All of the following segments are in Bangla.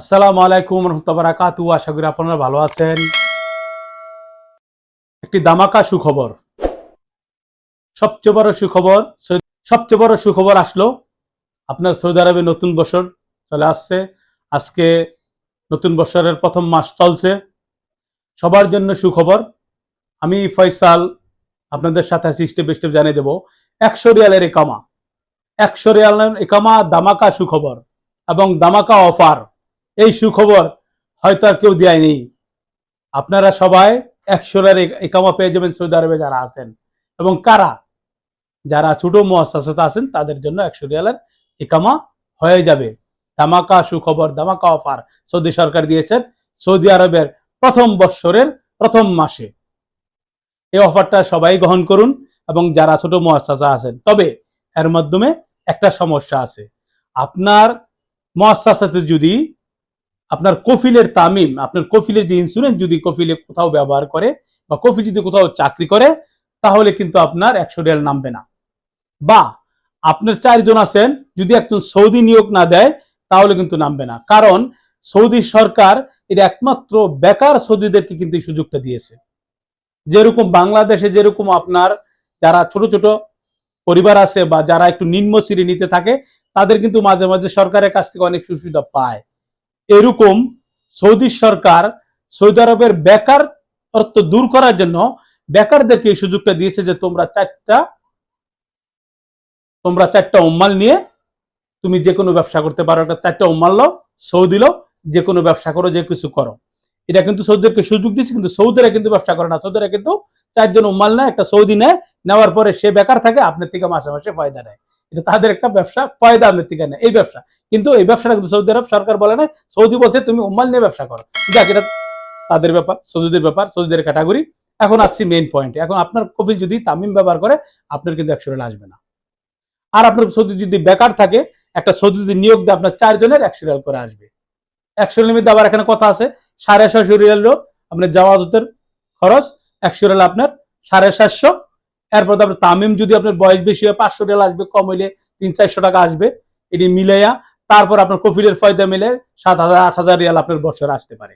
আসসালামু আলাইকুম রহমতুল্লাহ বারাকাতু আশা করি আপনারা ভালো আছেন। একটি দামাকা সুখবর। সবচেয়ে বড় সুখবর সবচেয়ে বড় সুখবর আসলো। আপনার সৌদি আরবে নতুন বছর চলে আসছে। আজকে নতুন বছরের প্রথম মাস চলছে। সবার জন্য সুখবর, আমি ফয়সাল আপনাদের সাথে আছি, স্টেপ স্টেপ জানিয়ে দেবো। একশো রিয়ালের একামা একশো রিয়ালের একামা দামাকা সুখবর এবং দামাকা অফার। এই সুখবর হয়তো আর কেউ দেয়নি। আপনারা সবাই একশোর একামা পেয়ে যাবেন সৌদি আরবে যারা আছেন। এবং কারা? যারা ছোট মহাসাসা আছেন, তাদের জন্য একশো রিয়ালের একামা হয়ে যাবে। ধামাকা সুখবর, ধামাকা অফার সৌদি সরকার দিয়েছেন সৌদি আরবের প্রথম বৎসরের প্রথম মাসে। এই অফারটা সবাই গ্রহণ করুন এবং যারা ছোট মহাসাসা আছেন, তবে এর মাধ্যমে একটা সমস্যা আছে। আপনার মহাসাসাতে যদি আপনার কফিলের তামিম, আপনার কফিলের যে ইন্স্যুরেন্স যদি কফিলে কোথাও ব্যবহার করে বা কফিল যদি কোথাও চাকরি করে, তাহলে কিন্তু আপনার একশো রিয়াল নামবে না। বা আপনার চারজন আছেন, যদি একজন সৌদি নিয়োগ না দেয়, তাহলে কিন্তু নামবে না। কারণ সৌদি সরকার এটা একমাত্র বেকার সৌদিদেরকে কিন্তু এই সুযোগটা দিয়েছে। যেরকম বাংলাদেশে যেরকম আপনার যারা ছোট ছোট পরিবার আছে বা যারা একটু নিম্ন শ্রেণীতে থাকে, তাদের কিন্তু মাঝে মাঝে সরকারের কাছ থেকে অনেক সুবিধা পায়। এরকম সৌদি সরকার সৌদি আরবের বেকার অর্থ দূর করার জন্য বেকারদেরকে এই সুযোগটা দিয়েছে যে তোমরা চারটা তোমরা চারটা উম্মাল নিয়ে তুমি যে কোনো ব্যবসা করতে পারো। একটা চারটা উম্মাল লো সৌদি লো যে কোনো ব্যবসা করো, যে কিছু করো। এটা কিন্তু সৌদিদেরকে সুযোগ দিচ্ছে কিন্তু সৌদিরা কিন্তু ব্যবসা করে না। সৌদিরা কিন্তু চারজন উম্মাল নেয়, একটা সৌদি নেয়, নেওয়ার পরে সে বেকার থাকে আপনার থেকে মাসে মাসে ফায়দা নেয়। এটা তাদের একটা ব্যবসা, ফায়দা থেকে নেয় এই ব্যবসা। কিন্তু এই ব্যবসাটা কিন্তু সৌদি আরব সরকার বলে না, সৌদি বলছে তুমি উম্মাল নিয়ে ব্যবসা করো। যাক, এটা তাদের ব্যাপার, সৌদিদের ব্যাপার, সৌদিদের ক্যাটাগরি এখন আসছি মেইন পয়েন্ট এখন আপনার কপিল যদি তামিম ব্যবহার করে, আপনার কিন্তু একশো রিয়াল আসবে না। আর আপনার সৌদি যদি বেকার থাকে, একটা সৌদি যদি নিয়োগ দেয় আপনার চারজনের একশো রিয়াল করে আসবে। একশো রিয়ালের মধ্যে আবার এখানে কথা আছে, সাড়ে ছশো রিয়াল আপনার জাওয়াজতের খরচ, একশো রিয়াল আপনার সাড়ে সাতশো এরপর আপনার তামিম যদি আপনার বয়স বেশি হয়, পাঁচশো রিয়াল আসবে, কম হইলে তিন, চারশো টাকা আসবে। এটি মিলাইয়া তারপর আপনার কফিলের ফয়দা মিলে সাত হাজার, আট হাজার রিয়াল আপনার বছর আসতে পারে।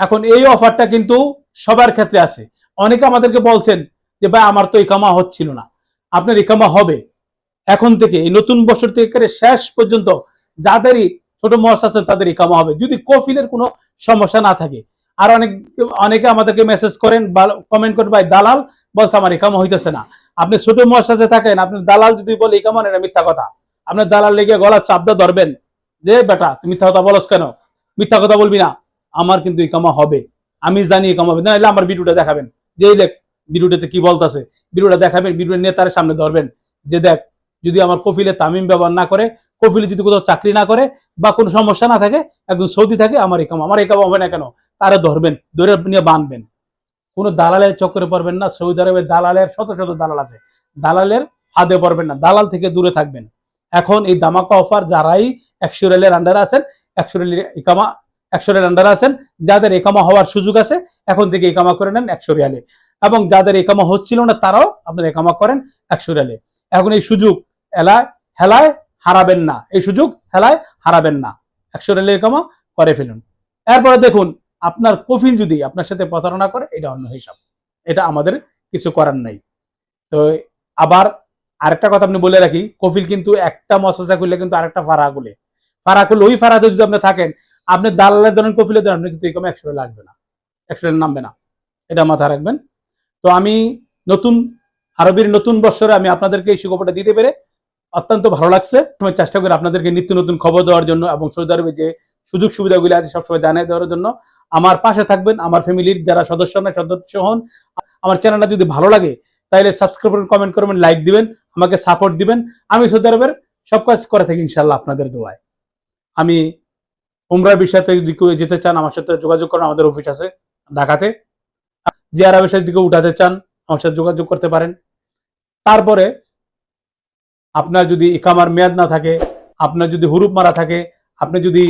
এখন এই অফারটা কিন্তু সবার ক্ষেত্রে আছে। অনেকে আমাদেরকে বলছেন যে, ভাই, আমার তো ইকামা হচ্ছিল না। আপনার ইকামা হবে। এখন থেকে, এই নতুন বছর থেকে শেষ পর্যন্ত যাদেরই ছোট মহাস আছেন, তাদের ইকামা হবে। যদি কফিলের কোনো সমস্যা না থাকে আর অনেক, অনেকে আমাদেরকে মেসেজ করেন কমেন্ট করেন, ভাই, দালাল বলছে আমার ইকামা হইতেছে না। আপনি ছোট মহাসাজে থাকেন আপনার দালাল যদি বলে ইকামা এটা মিথ্যা কথা। আপনার দালাল লেগে গলা চাপদা ধরবেন। যে বেটা, তুমি মিথ্যা কথা বলস কেন? মিথ্যা কথা বলবি না। আমার কিন্তু ইকামা হবে। আমি জানি ইকামা হবে। না হলে আমার ভিডিওটা দেখাবেন। যে দেখ, ভিডিওটাতে কি বলতেছে। ভিডিওটা দেখাবেন, ভিডিওর নেতার সামনে ধরবেন। যে দেখ, যদি আমার কফিলে তামিম ব্যবহার না করে, কফিলে যদি কোথাও চাকরি না করে, বা কোনো সমস্যা না থাকে, একজন সৌদি থাকে, আমার ইকামা আমার ইকামা হবে না কেন? তারা ধরবেন, ধরে নিয়ে বাঁধবেন। কোনো দালালের চক্করে পড়বেন না, সৌদি আরবের দালালের শত শত দালাল আছে। দালালের ফাঁদে পড়বেন না, দালাল থেকে দূরে থাকবেন। এখন এই দামাকা অফার যারাই একশো রেলের আন্ডারে আছেন, একশো রেলের ইকামা, একশো রেলের আন্ডারে আছেন, যাদের একামা হওয়ার সুযোগ আছে, এখন থেকে একামা করে নেন একশো রিয়ালে। এবং যাদের একামা হচ্ছিল না, তারাও আপনার একামা করেন একশো রিয়ালে। এখন এই সুযোগ এলায়, হেলায় হারাবেন না। এই সুযোগ হেলায় হারাবেন না। একশো রেলের একামা করে ফেলুন। এরপরে দেখুন আপনার কফিল যদি আপনার সাথে প্রতারণা করে, এটা অন্য হিসাব। এটা আমাদের কিছু করার নাই। তো আবার আরেকটা কথা আপনি বলে রাখি কফিল কিন্তু একটা মশাসা করলে কিন্তু আরেকটা ফাড়া গুলে ফাড়া করলে ওই ফাড়াতে যদি আপনি থাকেন, আপনি দালালের ধরেন কফিলের ধরেন আপনি কিন্তু এরকম একশো লাগবে না। একশো নামবে না। এটা মাথায় রাখবেন। তো আমি নতুন, আরবির নতুন বছরে আমি আপনাদেরকে এই সুখবরটা দিতে পেরে অত্যন্ত ভালো লাগছে। চেষ্টা করি আপনাদেরকে নিত্য নতুন খবর দেওয়ার জন্য এবং সৌদি আরবে যে সুযোগ সুবিধাগুলি আছে সবসময় জানিয়ে দেওয়ার জন্য। আমার পাশে থাকবেন, আমার ফ্যামিলির যারা সদস্য না সদস্য হন, আমার চ্যানেলটা যদি ভালো লাগে তাহলে সাবস্ক্রাইব করবেন কমেন্ট করবেন লাইক দিবেন, আমাকে সাপোর্ট দিবেন। আমি সৌদি আরবের সব কাজ করে থাকি ইনশাল্লাহ আপনাদের দোয়ায়। আমি উমরার বিষয়তে যদি কেউ যেতে চান, আমার সাথে যোগাযোগ করেন, আমাদের অফিস আছে ঢাকাতে। যে আরবের সাথে দিকে উঠাতে চান, আমার সাথে যোগাযোগ করতে পারেন। তারপরে আপনার যদি ইকামার মেয়াদ না থাকে, আপনার যদি হুরুপ মারা থাকে, আপনি যদি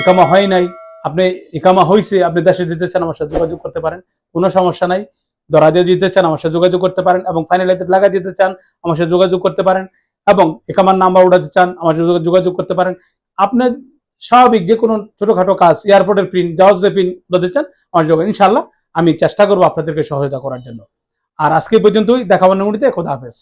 ইকামা হয় নাই, আপনি ইকামা হয়েছে আপনি দেশে যেতে চান, আমার সাথে যোগাযোগ করতে পারেন, কোনো সমস্যা নাই। দরাজে যেতে চান, আমার সাথে যোগাযোগ করতে পারেন এবং ফাইনালাইজে লাগা দিতে চান, আমার সাথে যোগাযোগ করতে পারেন এবং একামার নাম্বার উঠাতে চান, আমার সাথে যোগাযোগ করতে পারেন। আপনার স্বাভাবিক যে কোনো ছোটখাটো কাজ এয়ারপোর্টের প্রিন্ট জাহাজের প্রিন্ট বলতে চান, আমার যোগান ইনশাল্লাহ আমি চেষ্টা করব আপনাদেরকে সহায়তা করার জন্য। আর আজকে পর্যন্তই দেখাবার নমুনিতে খোদা হাফেজ।